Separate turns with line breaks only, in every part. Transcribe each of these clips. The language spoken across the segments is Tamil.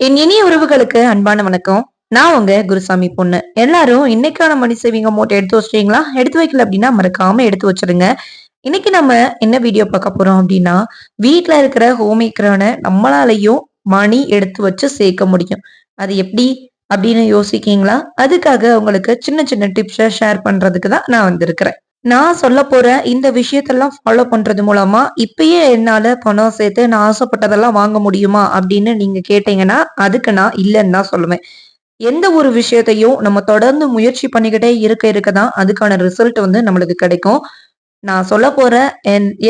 என் இனிய உறவுகளுக்கு அன்பான வணக்கம். நான் உங்க குருசாமி பொண்ணு. எல்லாரும் இன்னைக்கான மணி சேவிங் அமௌண்ட் எடுத்து வச்சிட்டீங்களா? எடுத்து வைக்கல அப்படின்னா மறக்காம எடுத்து வச்சிருங்க. இன்னைக்கு நம்ம என்ன வீடியோ பார்க்க போறோம் அப்படின்னா வீட்டுல இருக்கிற ஹோம்மேக்கரான நம்மளாலையும் மணி எடுத்து வச்சு சேர்க்க முடியும். அது எப்படி? அப்படின்னு யோசிக்கீங்களா? அதுக்காக உங்களுக்கு சின்ன சின்ன டிப்ஸை ஷேர் பண்றதுக்கு தான் நான் வந்திருக்கிறேன். நான் சொல்ல போற இந்த விஷயத்தெல்லாம் ஃபாலோ பண்றது மூலமா இப்பயே என்னால பணம் சேர்த்து நான் ஆசைப்பட்டதெல்லாம் வாங்க முடியுமா அப்படின்னு நீங்க கேட்டீங்கன்னா அதுக்கு நான் இல்லைன்னு தான் சொல்லுவேன். எந்த ஒரு விஷயத்தையும் நம்ம தொடர்ந்து முயற்சி பண்ணிக்கிட்டே இருக்க இருக்க தான் அதுக்கான ரிசல்ட் வந்து நம்மளுக்கு கிடைக்கும். நான் சொல்ல போற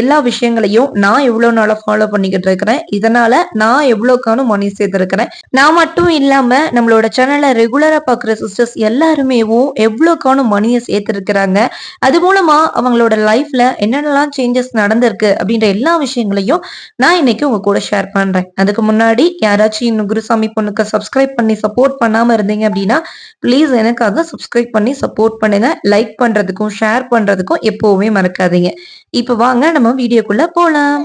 எல்லா விஷயங்களையும் நான் எவ்வளவு நாளா ஃபாலோ பண்ணிக்கிட்டு இருக்கிறேன். இதனால நான் எவ்வளவுக்கான மணி சேர்த்திருக்கிறேன். நான் மட்டும் இல்லாம நம்மளோட சேனலை ரெகுலரா பாக்குற சிஸ்டர்ஸ் எல்லாருமே எவ்வளவுக்கான மணியை சேர்த்திருக்கிறாங்க. அது மூலமா அவங்களோட லைஃப்ல என்னென்னலாம் சேஞ்சஸ் நடந்திருக்கு அப்படின்ற எல்லா விஷயங்களையும் நான் இன்னைக்கு உங்க கூட ஷேர் பண்றேன். அதுக்கு முன்னாடி யாராச்சும் இன்னும் குருசாமி பொண்ணுக்கு சப்ஸ்கிரைப் பண்ணி சப்போர்ட் பண்ணாம இருந்தீங்க அப்படின்னா ப்ளீஸ் எனக்காக சப்ஸ்கிரைப் பண்ணி சப்போர்ட் பண்ணுங்க. லைக் பண்றதுக்கும் ஷேர் பண்றதுக்கும் எப்பவுமே மறக்க மறக்காதீங்க. இப்ப வாங்க நம்ம வீடியோக்குள்ள போலாம்.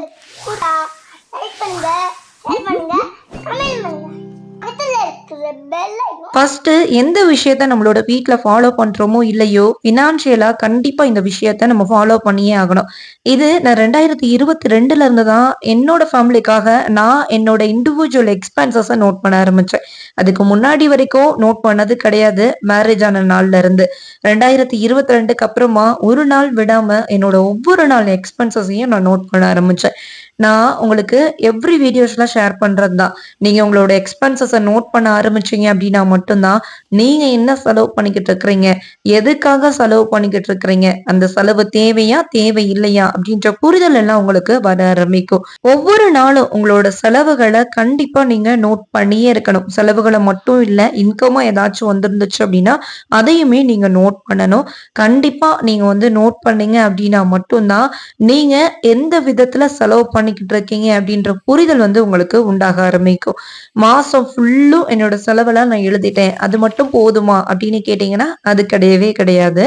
ஃபர்ஸ்ட் எந்த விஷயத்த நம்மளோட வீட்டில் ஃபாலோ பண்றோமோ இல்லையோ ஃபினான்ஷியலா கண்டிப்பா இந்த விஷயத்த நம்ம ஃபாலோ பண்ணியே ஆகணும். இது நான் ரெண்டாயிரத்தி இருபத்தி ரெண்டுல இருந்து தான் என்னோட ஃபேமிலிக்காக நான் என்னோட இண்டிவிஜுவல் எக்ஸ்பென்சஸ நோட் பண்ண ஆரம்பிச்சேன். அதுக்கு முன்னாடி வரைக்கும் நோட் பண்ணது கிடையாது மேரேஜ் ஆன நாள்ல இருந்து. ரெண்டாயிரத்தி இருபத்தி ரெண்டுக்கு அப்புறமா ஒரு நாள் விடாம என்னோட ஒவ்வொரு நாள் எக்ஸ்பென்சஸையும் நான் நோட் பண்ண ஆரம்பிச்சேன். நான் உங்களுக்கு எவ்ரி வீடியோஸ்லாம் ஷேர் பண்றது தான் நீங்கள் உங்களோட எக்ஸ்பென்சஸை நோட் பண்ண ஆரம்பிச்சீங்க அப்படின்னா மட்டும்தான் நீங்கள் என்ன செலவு பண்ணிக்கிட்டு இருக்கிறீங்க? எதுக்காக செலவு பண்ணிக்கிட்டு இருக்கிறீங்க? அந்த செலவு தேவையா தேவை இல்லையா? அப்படின்ற புரிதல் எல்லாம் உங்களுக்கு வர ஆரம்பிக்கும். ஒவ்வொரு நாளும் உங்களோட செலவுகளை கண்டிப்பாக நீங்கள் நோட் பண்ணியே இருக்கணும். செலவுகளை மட்டும் இல்லை இன்கமாக ஏதாச்சும் வந்துருந்துச்சு அப்படின்னா அதையுமே நீங்கள் நோட் பண்ணணும். கண்டிப்பாக நீங்கள் வந்து நோட் பண்ணீங்க அப்படின்னா மட்டும்தான் நீங்கள் எந்த விதத்தில் செலவு பண்ண பண்ணிக்கிட்டு இருக்கீங்க அப்படின்ற புரிதல் வந்து உங்களுக்கு உண்டாக ஆரம்பிக்கும். மாசம் ஃபுல்லும் என்னோட செலவெல்லாம் நான் எழுதிட்டேன். அது மட்டும் போதுமா அப்படின்னு கேட்டீங்கன்னா அது கிடையவே கிடையாது.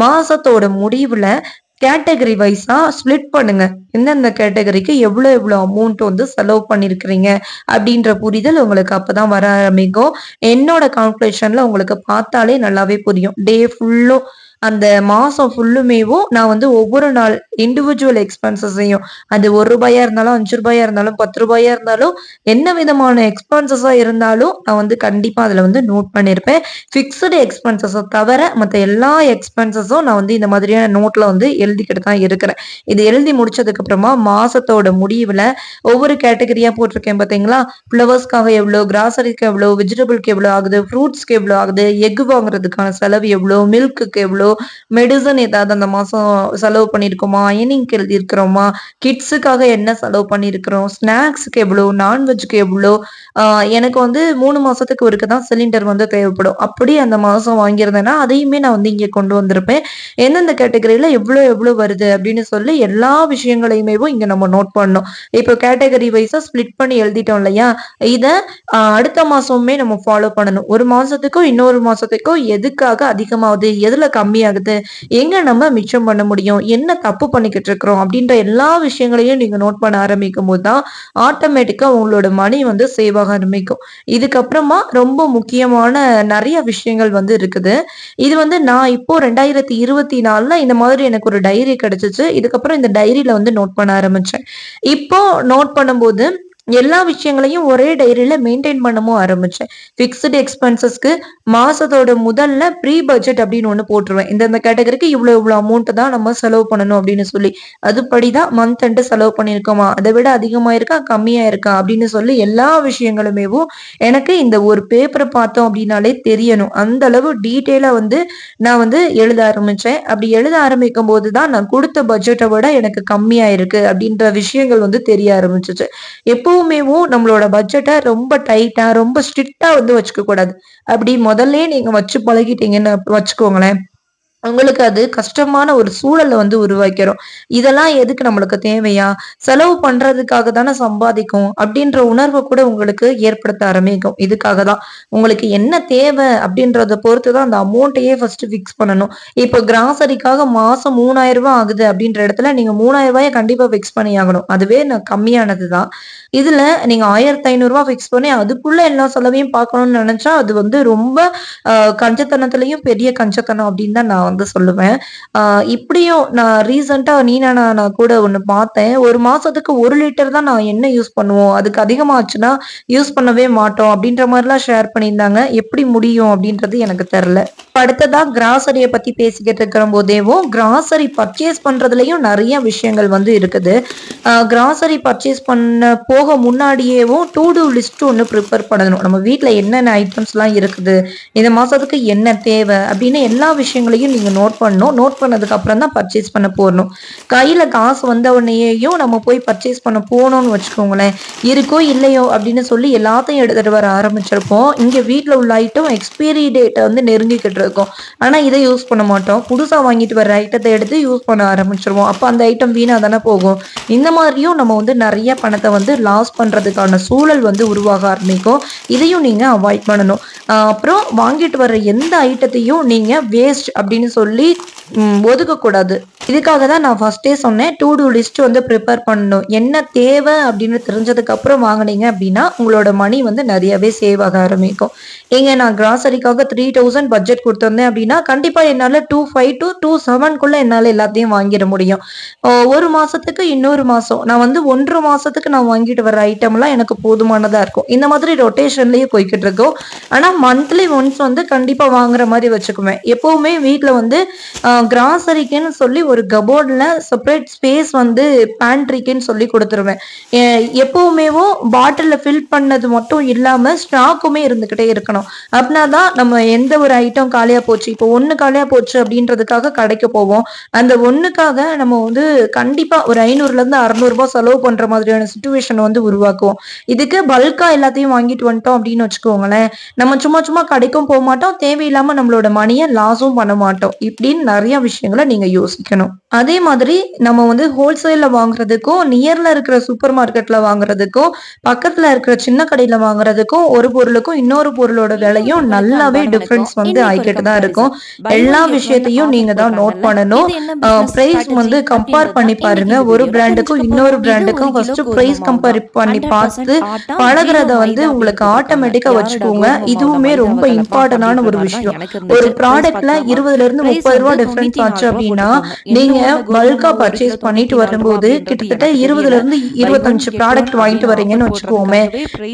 மாசத்தோட முடிவுல கேட்டகரி வைஸா ஸ்பிளிட் பண்ணுங்க. எந்தெந்த கேட்டகரிக்கு எவ்வளோ எவ்வளோ அமௌண்ட் வந்து செலவு பண்ணியிருக்கிறீங்க அப்படின்ற புரிதல் உங்களுக்கு அப்போதான் வர ஆரம்பிக்கும். என்னோட கால்குலேஷன்ல உங்களுக்கு பார்த்தாலே நல்லாவே புரியும். டே ஃபுல்லும் அந்த மாசம் ஃபுல்லுமேவும் நான் வந்து ஒவ்வொரு நாள் இண்டிவிஜுவல் எக்ஸ்பென்சஸையும் அது ஒரு ரூபாயா இருந்தாலும் அஞ்சு ரூபாயா இருந்தாலும் பத்து ரூபாயா இருந்தாலும் என்ன விதமான எக்ஸ்பென்சஸா இருந்தாலும் நான் வந்து கண்டிப்பா அதுல வந்து நோட் பண்ணிருப்பேன். பிக்சடு எக்ஸ்பென்சஸை தவிர மற்ற எல்லா எக்ஸ்பென்சஸும் நான் வந்து இந்த மாதிரியான நோட்ல வந்து எழுதிக்கிட்டு தான் இருக்கிறேன். இது எழுதி முடிச்சதுக்கு அப்புறமா மாசத்தோட முடிவுல ஒவ்வொரு கேட்டகரியா போட்டிருக்கேன் பாத்தீங்களா? ஃபிளவர்ஸ்க்காக எவ்வளவு கிராசரிக்கு எவ்வளவு வெஜிடபிள்க்கு எவ்வளவு ஆகுது ஃப்ரூட்ஸ்க்கு எவ்வளவு ஆகுது எக் வாங்குறதுக்கான செலவு எவ்வளவு மில்க்குக்கு எவ்வளவு மெடிசன் ஏதாவது அந்த மாசம் செலவு பண்ணிருக்கோமா? அயனிங்க்கு எழுதி இருக்கிறோமா கிட்ஸுக்காக என்ன செலவு பண்ணிருக்கிறோம்? ஸ்நாக்ஸுக்கு எவ்வளோ? நான்வெஜ்க்கு எவ்வளோ? எனக்கு வந்து மூணு மாசத்துக்கு ஒருக்க தான் சிலிண்டர் வந்து தேவைப்படும். அப்படி அந்த மாசம் வாங்கியிருந்தேன்னா அதையுமே நான் வந்து இங்கே கொண்டு வந்திருப்பேன். எந்தெந்த கேட்டகரியில எவ்வளோ எவ்வளோ வருது அப்படின்னு சொல்லி எல்லா விஷயங்களையுமே இங்க நம்ம நோட் பண்ணோம் இப்போ கேட்டகரி வைஸா ஸ்பிளிட் பண்ணி எழுதிட்டோம் இல்லையா? இதை அடுத்த மாசமுமே நம்ம ஃபாலோ பண்ணணும். ஒரு மாசத்துக்கும் இன்னொரு மாசத்துக்கும் எதுக்காக அதிகமாகுது? எதுல கம்மி கம்மியாகுது. எங்க நம்ம மிச்சம் பண்ண முடியும்? என்ன தப்பு பண்ணிக்கிட்டு இருக்கிறோம்? அப்படின்ற எல்லா விஷயங்களையும் நீங்க நோட் பண்ண ஆரம்பிக்கும் போது தான் ஆட்டோமேட்டிக்கா உங்களோட மணி வந்து சேவ் ஆக ஆரம்பிக்கும். இதுக்கப்புறமா ரொம்ப முக்கியமான நிறைய விஷயங்கள் வந்து இருக்குது. இது வந்து நான் இப்போ ரெண்டாயிரத்தி இருபத்தி நாலுல இந்த மாதிரி எனக்கு ஒரு டைரி கிடைச்சிச்சு. இதுக்கப்புறம் இந்த டைரியில வந்து நோட் பண்ண ஆரம்பிச்சேன். இப்போ நோட் பண்ணும்போது எல்லா விஷயங்களையும் ஒரே டைரியில மெயின்டைன் பண்ணவும் ஆரம்பிச்சேன். ஃபிக்ஸ்டு எக்ஸ்பென்சஸ்க்கு மாசத்தோட முதல்ல ப்ரீ பட்ஜெட் அப்படின்னு ஒன்று போட்டுருவேன். இந்தந்த கேட்டகரிக்கு இவ்வளோ இவ்வளோ அமௌண்ட் தான் நம்ம செலவு பண்ணணும் அப்படின்னு சொல்லி. அதுபடிதான் மந்த் எண்டு செலவு பண்ணியிருக்கோமா அதை விட அதிகமாக இருக்கா? கம்மியாக இருக்கா? அப்படின்னு சொல்லி எல்லா விஷயங்களுமேவும் எனக்கு இந்த ஒரு பேப்பரை பார்த்தோம் அப்படின்னாலே தெரியணும். அந்த அளவு டீட்டெயிலாக வந்து நான் வந்து எழுத ஆரம்பித்தேன் அப்படி எழுத ஆரம்பிக்கும் போதுதான் நான் கொடுத்த பட்ஜெட்டை விட எனக்கு கம்மியாக இருக்குது அப்படின்ற விஷயங்கள் வந்து தெரிய ஆரம்பிச்சிச்சு. எப்போ எப்பவுமேவும் நம்மளோட பட்ஜெட்டை ரொம்ப டைட்டா ரொம்ப ஸ்ட்ரிக்டா வந்து வச்சுக்க கூடாது அப்படி முதல்ல நீங்க வச்சு பழகிட்டீங்கன்னு வச்சுக்கோங்களேன். உங்களுக்கு அது கஷ்டமான ஒரு சூழலை வந்து உருவாக்கிறோம். இதெல்லாம் எதுக்கு நம்மளுக்கு தேவையா? செலவு பண்றதுக்காக தானே சம்பாதிக்கும். அப்படின்ற உணர்வை கூட உங்களுக்கு ஏற்படுத்த ஆரம்பிக்கும். இதுக்காக தான். உங்களுக்கு என்ன தேவை அப்படின்றத பொறுத்து தான் அந்த அமௌண்ட்டையே ஃபர்ஸ்ட் ஃபிக்ஸ் பண்ணணும். இப்போ கிராசரிக்காக மாசம் மூணாயிரம் ரூபாய் ஆகுது அப்படின்ற இடத்துல நீங்க மூணாயிரம் ரூபாயை கண்டிப்பா ஃபிக்ஸ் பண்ணி ஆகணும். அதுவே கம்மியானது தான். இதுல நீங்க ஆயிரத்தி ஐநூறுரூவா ஃபிக்ஸ் பண்ணி அதுக்குள்ள எல்லா செலவையும் பார்க்கணும்னு நினைச்சா அது வந்து ரொம்ப கஞ்சத்தனத்திலையும் பெரிய கஞ்சத்தனம் அப்படின்னு தான் நான் வந்து சொல்லுவேன். இப்படியும் நான் ரீசெண்டா நீனா நான் கூட ஒண்ணு பார்த்தேன். ஒரு மாசத்துக்கு ஒரு லிட்டர் தான் நான் என்ன யூஸ் பண்ணுவோம். அதுக்கு அதிகமாச்சுன்னா யூஸ் பண்ணவே மாட்டோம். அப்படின்ற மாதிரிலாம் ஷேர் பண்ணியிருந்தாங்க. எப்படி முடியும் அப்படின்றது எனக்கு தெரியல. அடுத்ததா கிராசரியை பத்தி பேசிக்கிட்டு இருக்கிற போதேவும் கிராசரி பர்ச்சேஸ் பண்றதுலயும் நிறைய விஷயங்கள் வந்து இருக்குது. கிராசரி பர்ச்சேஸ் பண்ண போக முன்னாடியேவும் டூ டூ லிஸ்ட் ஒன்று ப்ரிப்பேர் பண்ணணும். நம்ம வீட்டில் என்னென்ன ஐட்டம்ஸ்லாம் இருக்குது? இந்த மாதத்துக்கு என்ன தேவை? அப்படின்னு எல்லா விஷயங்களையும் நீங்கள் நோட் பண்ணணும். நோட் பண்ணதுக்கப்புறம் தான் பர்ச்சேஸ் பண்ண போடணும் கையில் காசு வந்த உடனேயும் நம்ம போய் பர்ச்சேஸ் பண்ண போகணும்னு வச்சுக்கோங்களேன். இருக்கோ இல்லையோ அப்படின்னு சொல்லி எல்லாத்தையும் எடுத்துகிட்டு வர ஆரம்பிச்சிருப்போம். இங்கே வீட்டில் உள்ள ஐட்டம் எக்ஸ்பீரி டேட்டை வந்து நெருங்கிக்கிட்டு இருக்கும். ஆனால் இதை யூஸ் பண்ண மாட்டோம். புதுசாக வாங்கிட்டு வர ஐட்டத்தை எடுத்து யூஸ் பண்ண ஆரம்பிச்சிருவோம். அப்போ அந்த ஐட்டம் வீணாக தானே போகும். இந்த மாதிரியும் நம்ம வந்து நிறைய பணத்தை வந்து லாஸ் பண்ணுறதுக்கான சூழல் வந்து உருவாக ஆரம்பிக்கும். இதையும் நீங்கள் அவாய்ட் பண்ணணும். அப்புறம் வாங்கிட்டு வர்ற எந்த ஐட்டத்தையும் நீங்கள் வேஸ்ட் அப்படின்னு சொல்லி ஒதுக்கக்கூடாது. இதுக்காக தான் நான் ஃபஸ்ட்டே சொன்னேன். டூ டூ லிஸ்ட் வந்து ப்ரிப்பேர் பண்ணணும். என்ன தேவை அப்படின்னு தெரிஞ்சதுக்கப்புறம் வாங்கினீங்க அப்படின்னா உங்களோட மணி வந்து நிறையவே சேவ் ஆக ஆரம்பிக்கும். ஏங்க நான் கிராசரிக்காக த்ரீ தௌசண்ட் பட்ஜெட் கொடுத்துருந்தேன் அப்படின்னா கண்டிப்பாக என்னால் டூ ஃபைவ் டு டூ செவன்குள்ளே என்னால் எல்லாத்தையும் வாங்கிட முடியும். ஒரு மாதத்துக்கு இன்னொரு மாதம் நான் வந்து ஒன்றரை மாதத்துக்கு நான் வாங்கிட்டு வர ஐட்டம்லாம் எனக்கு போதுமானதாக இருக்கும். இந்த மாதிரி ரொட்டேஷன்லேயே போய்கிட்டு இருக்கோம். ஆனால் மந்த்லி ஒன்ஸ் வந்து கண்டிப்பாக வாங்குற மாதிரி வச்சுக்குவேன். எப்போவுமே வீட்டில் வந்து கிராசரிக்குன்னு சொல்லி ஒரு கபோர்டில் செப்பரேட் ஸ்பேஸ் வந்து பேண்ட்ரிக்குன்னு சொல்லி கொடுத்துருவேன். எப்பவுமேவும் பாட்டிலில் ஃபில் பண்ணது மட்டும் இல்லாமல் ஸ்டாக்குமே இருந்துக்கிட்டே இருக்கணும். அப்படின்னா தான் நம்ம எந்த ஒரு ஐட்டம் காலியாக போச்சு இப்போ ஒன்று காலியாக போச்சு அப்படின்றதுக்காக கடைக்கு போவோம். அந்த ஒன்றுக்காக நம்ம வந்து கண்டிப்பாக ஒரு ஐநூறுலேருந்து அறநூறுபா செலவு பண்ணுற மாதிரியான சுச்சுவேஷன் வந்து உருவாக்குவோம். இதுக்கு பல்காக எல்லாத்தையும் வாங்கிட்டு வந்துட்டோம் அப்படின்னு வச்சுக்கோங்களேன். நம்ம சும்மா சும்மா கடைக்கும் போக மாட்டோம். தேவையில்லாமல் நம்மளோட மணியை லாஸும் பண்ண மாட்டோம். இப்படின்னு நிறைய விஷயங்களை நீங்க யோசிக்கணும். அதே மாதிரி நம்ம வந்து ஹோல்சேல்ல வாங்குறதுக்கும் நியர்ல இருக்கிற சூப்பர் மார்க்கெட்ல வாங்குறதுக்கும் பக்கத்துல இருக்கிற சின்ன கடையில வாங்குறதுக்கும் ஒரு பொருளுக்கும் இன்னொரு பொருளோட விலையும் நல்லாவே டிஃபரன்ஸ் வந்து ஆகிக்கிட்டு தான் இருக்கும். எல்லா விஷயத்தையும் நீங்க தான் நோட் பண்ணணும். பிரைஸ் வந்து கம்பேர் பண்ணி பாருங்க. ஒரு பிராண்டுக்கும் இன்னொரு பிராண்டுக்கும் ஃபர்ஸ்ட் பிரைஸ் கம்பேர் பண்ணி பார்த்து பழகிறத வந்து உங்களுக்கு ஆட்டோமேட்டிக்கா வச்சுக்கோங்க. இதுவுமே ரொம்ப இம்பார்ட்டன்டான ஒரு விஷயம். ஒரு ப்ராடக்ட்ல இருபதுல இருந்து முப்பது ரூபாய் டிஃபரன்ஸ் ஆச்சு அப்படின்னா நீங்க பல்கா பர்ச்சேஸ் பண்ணிட்டு வரும்போது கிட்டத்தட்ட இருபதுல இருந்து இருபத்தஞ்சு ப்ராடக்ட் வாங்கிட்டு வரீங்கன்னு வச்சுக்கோமே.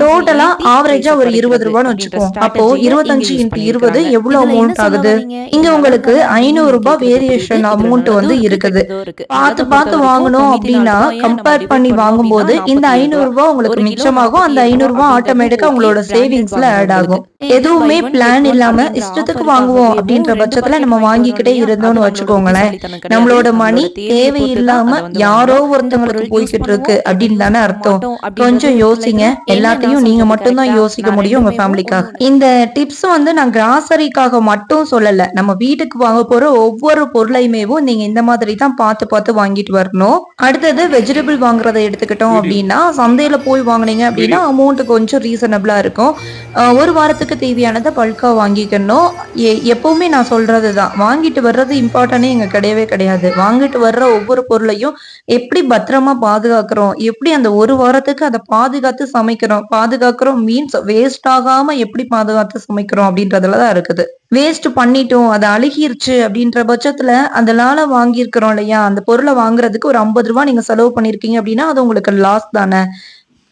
டோட்டலா ஆவரேஜா ஒரு இருபது ரூபான்னு வச்சுக்கோம். அப்போ இருபத்தஞ்சு இன்ட்டு இருபது எவ்வளவு அமௌண்ட் ஆகுது? இங்க உங்களுக்கு ஐநூறு ரூபாய் வேரியேஷன் அமௌண்ட் வந்து இருக்குது. பார்த்து பார்த்து வாங்கணும் அப்படின்னா கம்பேர் பண்ணி வாங்கும்போது இந்த ஐநூறு ரூபாய் உங்களுக்கு மிச்சமாகும். அந்த ஐநூறு ரூபாய் ஆட்டோமேட்டிக்கா உங்களோட சேவிங்ஸ்ல ஆட் ஆகும். எதுவுமே பிளான் இல்லாம இஷ்டத்துக்கு வாங்குவோம் அப்படின்ற பட்சத்துல நம்ம வாங்கிக்கிட்டே இருந்தோம்னு வச்சுக்கோங்களேன் நம்மளோட மணி தேவையில்லாம யாரோ ஒருத்தவங்களுக்கு போய்கிட்டு இருக்கு அப்படின்னு தானே அர்த்தம். கொஞ்சம் யோசிங்க. எல்லாத்தையும் நீங்க மட்டும் தான் யோசிக்க முடியும் உங்க ஃபேமிலிக்காக இந்த டிப்ஸ் வந்து நான் கிராசரிக்காக மட்டும் சொல்லல. நம்ம வீட்டுக்கு வாங்க போற ஒவ்வொரு பொருளையுமேவும் நீங்க இந்த மாதிரி தான் பார்த்து பார்த்து வாங்கிட்டு வரணும். அடுத்தது வெஜிடபிள் வாங்குறத எடுத்துக்கிட்டோம் அப்படின்னா சந்தையில போய் வாங்கினீங்க அப்படின்னா அமௌண்ட் கொஞ்சம் ரீசனபிளா இருக்கும். ஒரு வாரத்துக்கு தேவையானதை பல்கா வாங்கிக்கணும். எப்பவுமே நான் சொல்றது தான் வாங்கிட்டு வர்றது இம்பார்ட்டனே இங்க கிடையவே கிடையாது. வாங்கிட்டு வர்ற ஒவ்வொரு பொருளையும் எப்படி பத்திரமா பாதுகாக்கிறோம்? எப்படி அந்த ஒரு வாரத்துக்கு அதை பாதுகாத்து சமைக்கிறோம்? பாதுகாக்கிறோம் மீன்ஸ் வேஸ்ட் ஆகாம எப்படி பாதுகாத்து சமைக்கிறோம் அப்படின்றதுலதான் இருக்குது. வேஸ்ட் பண்ணிட்டோம் அதை அழுகிருச்சு அப்படின்ற பட்சத்துல அதனால வாங்கியிருக்கிறோம் இல்லையா? அந்த பொருளை வாங்குறதுக்கு ஒரு ஐம்பது ரூபாய் நீங்க செலவு பண்ணிருக்கீங்க அப்படின்னா அது உங்களுக்கு லாஸ் தானே.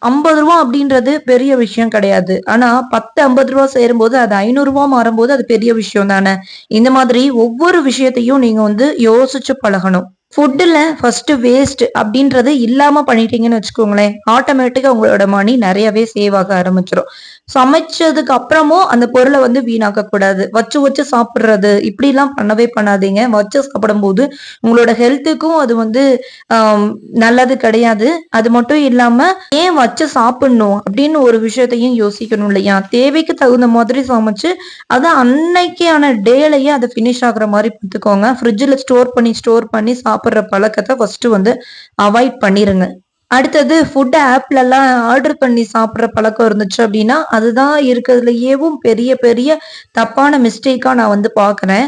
ஐம்பது ரூபா அப்படின்றது பெரிய விஷயம் கிடையாது. ஆனா பத்து ஐம்பது ரூபா சேரும்போது அது ஐநூறு ரூபா மாறும்போது அது பெரிய விஷயம் தானே? இந்த மாதிரி ஒவ்வொரு விஷயத்தையும் நீங்க வந்து யோசிச்சு பழகணும். ஃபுட்டில் ஃபர்ஸ்ட் வேஸ்ட் அப்படின்றது இல்லாமல் பண்ணிட்டீங்கன்னு வச்சுக்கோங்களேன். ஆட்டோமேட்டிக்காக உங்களோட மணி நிறையவே சேவ் ஆக ஆரம்பிச்சிடும் சமைச்சதுக்கு அப்புறமும் அந்த பொருளை வந்து வீணாக்க கூடாது வச்சு வச்சு சாப்பிட்றது இப்படிலாம் பண்ணவே பண்ணாதீங்க. வச்சு சாப்பிடும்போது உங்களோட ஹெல்த்துக்கும் அது வந்து நல்லது கிடையாது. அது மட்டும் இல்லாம ஏன் வச்சு சாப்பிடணும் அப்படின்னு ஒரு விஷயத்தையும் யோசிக்கணும் இல்லையா? தேவைக்கு தகுந்த மாதிரி சமைச்சு அதை அன்னைக்கான டேலையே அதை ஃபினிஷ் ஆகுற மாதிரி பார்த்துக்கோங்க. ஃப்ரிட்ஜில் ஸ்டோர் பண்ணி ஸ்டோர் பண்ணி சாப்பிட்ற பழக்கத்தை ஃபஸ்ட்டு வந்து அவாய்ட் பண்ணிருங்க. அடுத்தது ஃபுட் ஆப்லலாம் ஆர்டர் பண்ணி சாப்பிட்ற பழக்கம் இருந்துச்சு அப்படின்னா அதுதான் இருக்கிறதுலையேவும் பெரிய பெரிய தப்பான மிஸ்டேக்காக நான் வந்து பார்க்குறேன்.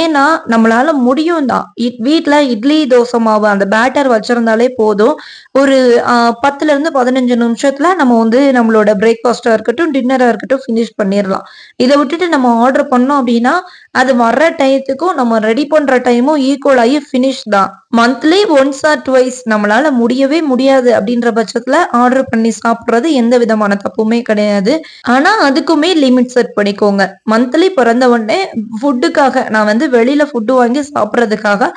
ஏன்னா நம்மளால முடியும் தான். வீட்டில் இட்லி தோசை மாவு அந்த பேட்டர் வச்சிருந்தாலே போதும். ஒரு பத்துலேருந்து பதினஞ்சு நிமிஷத்தில் நம்ம வந்து நம்மளோட பிரேக்ஃபாஸ்ட்டாக இருக்கட்டும் டின்னராக இருக்கட்டும் ஃபினிஷ் பண்ணிடலாம் இதை விட்டுட்டு நம்ம ஆர்டர் பண்ணோம் அப்படின்னா அது வர்ற டயத்துக்கும் நம்ம ரெடி பண்ணுற டைமும் ஈக்குவல் ஆகி ஃபினிஷ் தான். மந்த்லி ஒன்ஸ் ஆர் ட்வைஸ் நம்மளால முடியவே முடியாது அப்படின்ற பட்சத்துல ஆர்டர் பண்ணி சாப்பிடுறது எந்த விதமான தப்புமே கிடையாது. ஆனா அதுக்குமே லிமிட் செட் பண்ணிக்கோங்க. மந்த்லி பிறந்த உடனே ஃபுட்டுக்காக நான் வந்து வெளியில ஃபுட்டு வாங்கி சாப்பிட்றதுக்காக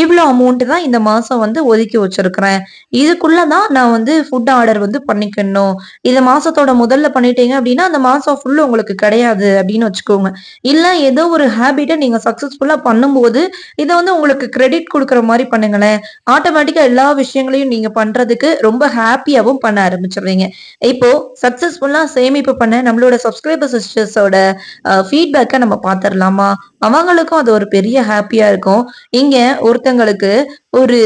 இவ்வளோ அமௌண்ட் தான் இந்த மாதம் வந்து ஒதுக்கி வச்சிருக்கிறேன். இதுக்குள்ள தான் நான் வந்து ஃபுட் ஆர்டர் வந்து பண்ணிக்கணும். இந்த மாசத்தோட முதல்ல பண்ணிட்டீங்க அப்படின்னா அந்த மாசம் ஃபுல்லு உங்களுக்கு கிடையாது அப்படின்னு வச்சுக்கோங்க. இல்லை ஏதோ ஒரு ஹேபிட்டை நீங்க சக்சஸ்ஃபுல்லா பண்ணும்போது இதை வந்து உங்களுக்கு கிரெடிட் கொடுக்குற மாதிரி பண்ணுங்களேன். ஆட்டோமேட்டிக்கா எல்லா விஷயங்களையும் நீங்க பண்றதுக்கு ரொம்ப ஹாப்பியாகவும் பண்ண ஆரம்பிச்சிடுறீங்க இப்போ சக்சஸ்ஃபுல்லா சேமிப்பு பண்ண நம்மளோட சப்ஸ்கிரைபர் சிஸ்டர்ஸோட ஃபீட்பேக்கை நம்ம பார்த்துடலாமா? அவங்களுக்கும் அது ஒரு பெரிய ஹாப்பியா இருக்கும். இங்க ஒருத்தங்களுக்கு ஒரு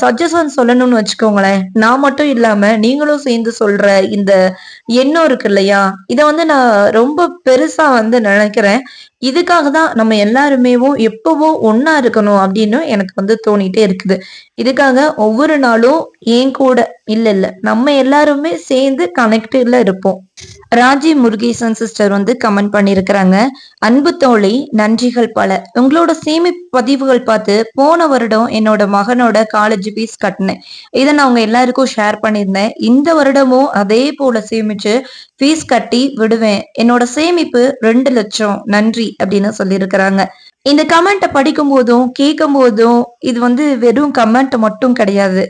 சஜஷன் சொல்லணும்னு வச்சுக்கோங்களேன். நான் மட்டும் இல்லாம நீங்களும் சேர்ந்து சொல்ற இந்த எண்ணம் இருக்கு இல்லையா? இத வந்து நான் ரொம்ப பெருசா வந்து நினைக்கிறேன். இதுக்காக தான் நம்ம எல்லாருமேவும் எப்பவும் ஒன்னா இருக்கணும் அப்படின்னு எனக்கு வந்து தோணிட்டே இருக்குது. இதுக்காக ஒவ்வொரு நாளும் ஏன் கூட இல்ல இல்ல. நம்ம எல்லாருமே சேர்ந்து கனெக்டட்ல இருப்போம். ராஜி முருகேசன் சிஸ்டர் வந்து கமெண்ட் பண்ணியிருக்கிறாங்க அன்பு தோழி நன்றிகள் பல. உங்களோட சேமிப்பு பதிவுகள் பார்த்து போன வருடம் என்னோட மகனோட காலேஜ் ஃபீஸ் கட்டினேன். இதை நான் உங்க எல்லாருக்கும் ஷேர் பண்ணியிருந்தேன். இந்த வருடமும் அதே போல சேமிச்சு ஃபீஸ் கட்டி விடுவேன். என்னோட சேமிப்பு ரெண்டு லட்சம். நன்றி அப்படின்னு சொல்லியிருக்கிறாங்க. இந்த கமெண்ட்டை படிக்கும் போதும் கேட்கும் போதும் இது வந்து வெறும் கமெண்ட் மட்டும் கிடையாது.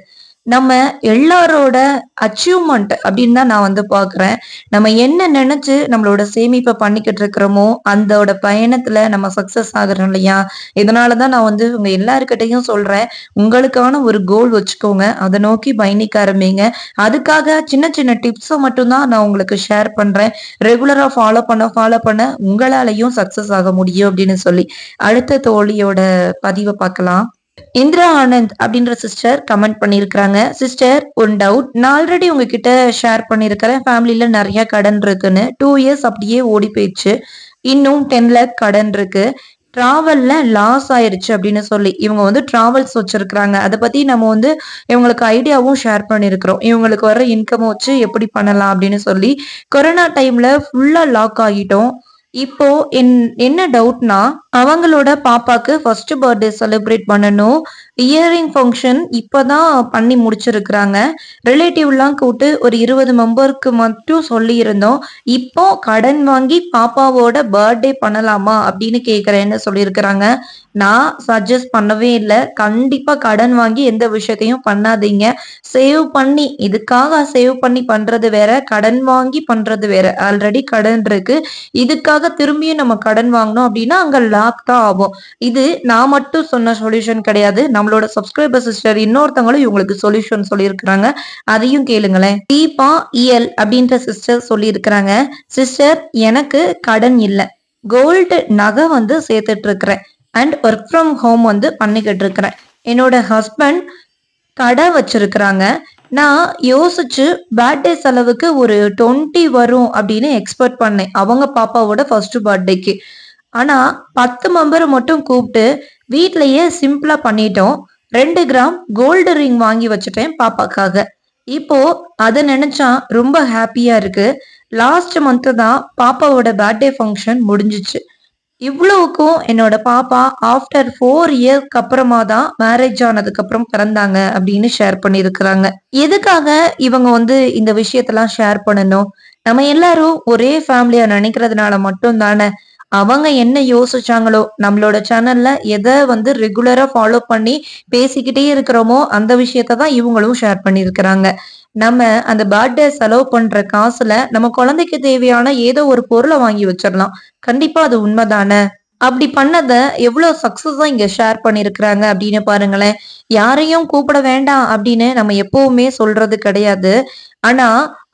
நம்ம எல்லாரோட அச்சீவ்மெண்ட் அப்படின்னு தான் நான் வந்து பாக்குறேன் நம்ம என்ன நினைச்சு நம்மளோட சேமிப்பை பண்ணிக்கிட்டு இருக்கிறோமோ அந்தோட பயணத்துல நம்ம சக்சஸ் ஆகுறோம் இல்லையா? இதனாலதான் நான் வந்து உங்க எல்லாருக்கிட்டையும் சொல்றேன். உங்களுக்கான ஒரு கோல் வச்சுக்கோங்க. அதை நோக்கி பயணிக்க ஆரம்பிங்க. அதுக்காக சின்ன சின்ன டிப்ஸை மட்டும்தான் நான் உங்களுக்கு ஷேர் பண்றேன். ரெகுலரா ஃபாலோ பண்ண ஃபாலோ பண்ண உங்களாலையும் சக்சஸ் ஆக முடியும் அப்படின்னு சொல்லி. அடுத்த தோழியோட பதிவை பார்க்கலாம். இந்திரா ஆனந்த் அப்படின்ற சிஸ்டர் கமெண்ட் பண்ணியிருக்கிறாங்க. சிஸ்டர் ஒரு டவுட் நான் ஆல்ரெடி உங்ககிட்ட ஷேர் பண்ணியிருக்கிறேன். ஃபேமிலியில் நிறைய கடன் இருக்குன்னு. டூ இயர்ஸ் அப்படியே ஓடி போயிடுச்சு. இன்னும் டென் லேக் கடன் இருக்கு. டிராவல்ல லாஸ் ஆயிருச்சு அப்படின்னு சொல்லி. இவங்க வந்து டிராவல்ஸ் வச்சிருக்கிறாங்க. அதை பத்தி நம்ம வந்து இவங்களுக்கு ஐடியாவும் ஷேர் பண்ணியிருக்கிறோம். இவங்களுக்கு வர இன்கம் வச்சு எப்படி பண்ணலாம் அப்படின்னு சொல்லி. கொரோனா டைம்ல ஃபுல்லா லாக் ஆகிட்டோம். இப்போ என் என்ன டவுட்னா அவங்களோட பாப்பாக்கு ஃபர்ஸ்ட் பர்த்டே செலிப்ரேட் பண்ணணும். இயரிங் ஃபங்க்ஷன் இப்போதான் பண்ணி முடிச்சிருக்கிறாங்க. ரிலேட்டிவ்லாம் கூட்டு ஒரு இருபது மெம்பருக்கு மட்டும் சொல்லியிருந்தோம். இப்போ கடன் வாங்கி பாப்பாவோட பர்த்டே பண்ணலாமா அப்படின்னு கேட்குறேன்னு சொல்லியிருக்கிறாங்க. நான் சஜஸ்ட் பண்ணவே இல்லை. கண்டிப்பாக கடன் வாங்கி எந்த விஷயத்தையும் பண்ணாதீங்க. சேவ் பண்ணி இதுக்காக சேவ் பண்ணி பண்ணுறது வேற கடன் வாங்கி பண்ணுறது வேற. ஆல்ரெடி கடன் இருக்கு. இதுக்காக திரும்பியும் நம்ம கடன் வாங்கணும் அப்படின்னா அங்கே லாக் தான் ஆகும். இது நான் மட்டும் சொன்ன சொல்யூஷன் கிடையாது. நம்ம நம்மளோட சப்ஸ்கிரைபர் சிஸ்டர் இன்னொருத்தவங்களும் இவங்களுக்கு சொல்யூஷன் சொல்லியிருக்கிறாங்க. அதையும் கேளுங்களேன். தீபா இயல் அப்படின்ற சிஸ்டர் சொல்லியிருக்கிறாங்க. சிஸ்டர் எனக்கு கடன் இல்லை. கோல்டு நகை வந்து சேர்த்துட்டு இருக்கிறேன் அண்ட் ஒர்க் ஃப்ரம் ஹோம் வந்து பண்ணிக்கிட்டு இருக்கிறேன் என்னோட ஹஸ்பண்ட் கடை வச்சிருக்கிறாங்க. நான் யோசிச்சு பர்த்டே செலவுக்கு ஒரு டுவெண்ட்டி வரும் அப்படின்னு எக்ஸ்பெக்ட் பண்ணேன். அவங்க பாப்பாவோட ஃபர்ஸ்ட் பர்த்டேக்கு ஆனா பத்து மெம்பரை மட்டும் கூப்பிட்டு வீட்லயே சிம்பிளா பண்ணிட்டோம். ரெண்டு கிராம் கோல்டு ரிங் வாங்கி வச்சுட்டேன் பாப்பாக்காக. இப்போ அதை நினைச்சா ரொம்ப ஹாப்பியா இருக்கு. லாஸ்ட் மந்த் தான் பாப்பாவோட பர்த்டே ஃபங்க்ஷன் முடிஞ்சிச்சு. இவ்வளவுக்கும் என்னோட பாப்பா ஆஃப்டர் ஃபோர் இயர்க்கு அப்புறமா தான் மேரேஜ் ஆனதுக்கு அப்புறம் பிறந்தாங்க அப்படின்னு ஷேர் பண்ணியிருக்கிறாங்க. எதுக்காக இவங்க வந்து இந்த விஷயத்தெல்லாம் ஷேர் பண்ணணும்? நம்ம எல்லாரும் ஒரே ஃபேமிலியா நினைக்கிறதுனால மட்டும் தானே அவங்க என்ன யோசிச்சாங்களோ நம்மளோட சேனல்ல எதை வந்து ரெகுலரா ஃபாலோ பண்ணி பேசிக்கிட்டே இருக்கிறோமோ அந்த விஷயத்த தான் இவங்களும் ஷேர் பண்ணியிருக்கிறாங்க. நம்ம அந்த பர்த்டே செலவு பண்ற காசுல நம்ம குழந்தைக்கு தேவையான ஏதோ ஒரு பொருளை வாங்கி வச்சிடலாம். கண்டிப்பா அது உண்மைதானே? அப்படி பண்ணத எவ்வளவு சக்சஸா இங்க ஷேர் பண்ணிருக்கிறாங்க அப்படின்னு பாருங்களேன். யாரையும் கூப்பிட வேண்டாம் அப்படின்னு நம்ம எப்பவுமே சொல்றது கிடையாது. ஆனா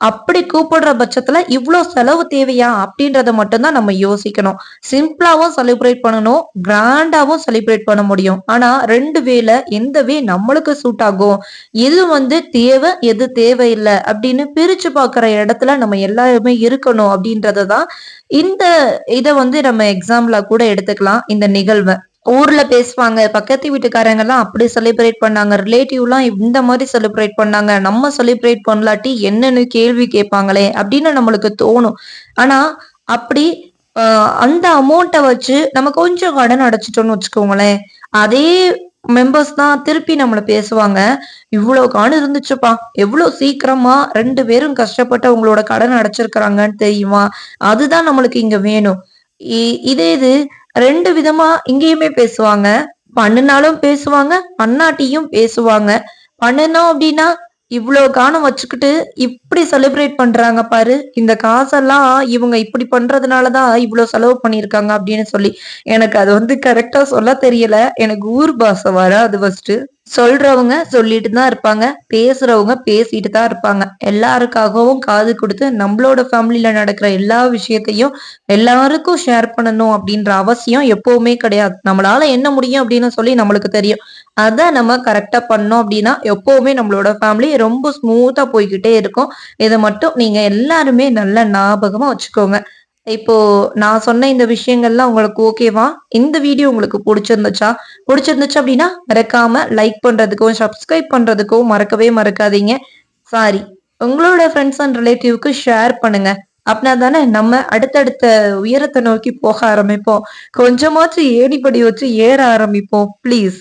அப்படி கூப்பிடுற பட்சத்துல இவ்வளோ செலவு தேவையா? அப்படின்றத மட்டும்தான் நம்ம யோசிக்கணும். சிம்பிளாவும் செலிப்ரேட் பண்ணணும் கிராண்டாவும் செலிப்ரேட் பண்ண முடியும். ஆனா ரெண்டு வேலை எந்த வே நம்மளுக்கு சூட் ஆகும்? எது வந்து தேவை எது தேவையில்லை? அப்படின்னு பிரிச்சு பாக்குற இடத்துல நம்ம எல்லாருமே இருக்கணும் அப்படின்றதான் இந்த இதை வந்து நம்ம எக்ஸாம்பிளா கூட எடுத்துக்கலாம் இந்த நிகழ்வை. ஊர்ல பேசுவாங்க. பக்கத்து வீட்டுக்காரங்க எல்லாம் அப்படி செலிப்ரேட் பண்ணாங்க. ரிலேட்டிவ் எல்லாம் இந்த மாதிரி செலிப்ரேட் பண்ணாங்க. நம்ம செலிப்ரேட் பண்ணலாட்டி என்னன்னு கேள்வி கேட்பாங்களே அப்படின்னு நம்மளுக்கு தோணும். ஆனா அப்படி அந்த அமௌண்ட்டை வச்சு நம்ம கொஞ்சம் கடன் அடைச்சிட்டோம்னு வச்சுக்கோங்களேன். அதே மெம்பர்ஸ் தான் திருப்பி நம்மளை பேசுவாங்க. இவ்வளவு கடன் இருந்துச்சுப்பா. எவ்வளவு சீக்கிரமா ரெண்டு பேரும் கஷ்டப்பட்டு அவங்களோட கடன் அடைச்சிருக்கிறாங்கன்னு தெரியுமா? அதுதான் நம்மளுக்கு இங்க வேணும். இதே இது ரெண்டு விதமா இங்கேயுமே பேசுவாங்க. பண்ணுனாலும் பேசுவாங்க பண்ணாட்டியும் பேசுவாங்க. பண்ணணும் அப்படின்னா இவ்வளவு காணம் வச்சுக்கிட்டு இப் எப்படி செலிப்ரேட் பண்றாங்க பாரு? இந்த காசெல்லாம் இவங்க இப்படி பண்றதுனாலதான் இவ்வளவு செலவு பண்ணிருக்காங்க அப்படின்னு சொல்லி. எனக்கு அது வந்து கரெக்டா சொல்ல தெரியல. எனக்கு ஊர் பாசை வராது ஃபர்ஸ்ட் சொல்றவங்க சொல்லிட்டு தான் இருப்பாங்க. பேசுறவங்க பேசிட்டு தான் இருப்பாங்க. எல்லாருக்காகவும் காது கொடுத்து நம்மளோட ஃபேமிலியில நடக்கிற எல்லா விஷயத்தையும் எல்லாருக்கும் ஷேர் பண்ணணும் அப்படின்ற அவசியம் எப்பவுமே கிடையாது. நம்மளால என்ன முடியும் அப்படின்னு சொல்லி நம்மளுக்கு தெரியும். அதை நம்ம கரெக்டா பண்ணோம் அப்படின்னா எப்பவுமே நம்மளோட ஃபேமிலி ரொம்ப ஸ்மூத்தா போய்கிட்டே இருக்கும். இதை மட்டும் நீங்க எல்லாருமே நல்ல ஞாபகமா வச்சுக்கோங்க. இப்போ நான் சொன்ன இந்த விஷயங்கள்லாம் உங்களுக்கு ஓகேவா இந்த வீடியோ உங்களுக்கு பிடிச்சிருந்துச்சா? பிடிச்சிருந்துச்சு அப்படின்னா மறக்காம லைக் பண்றதுக்கும் சப்ஸ்கிரைப் பண்றதுக்கும் மறக்கவே மறக்காதீங்க. சாரி உங்களோட ஃப்ரெண்ட்ஸ் அண்ட் ரிலேட்டிவ்க்கு ஷேர் பண்ணுங்க. அப்படின்னா தானே நம்ம அடுத்தடுத்த உயரத்தை நோக்கி போக ஆரம்பிப்போம். கொஞ்சமாச்சும் ஏணிப்படி வச்சு ஏற ஆரம்பிப்போம். ப்ளீஸ்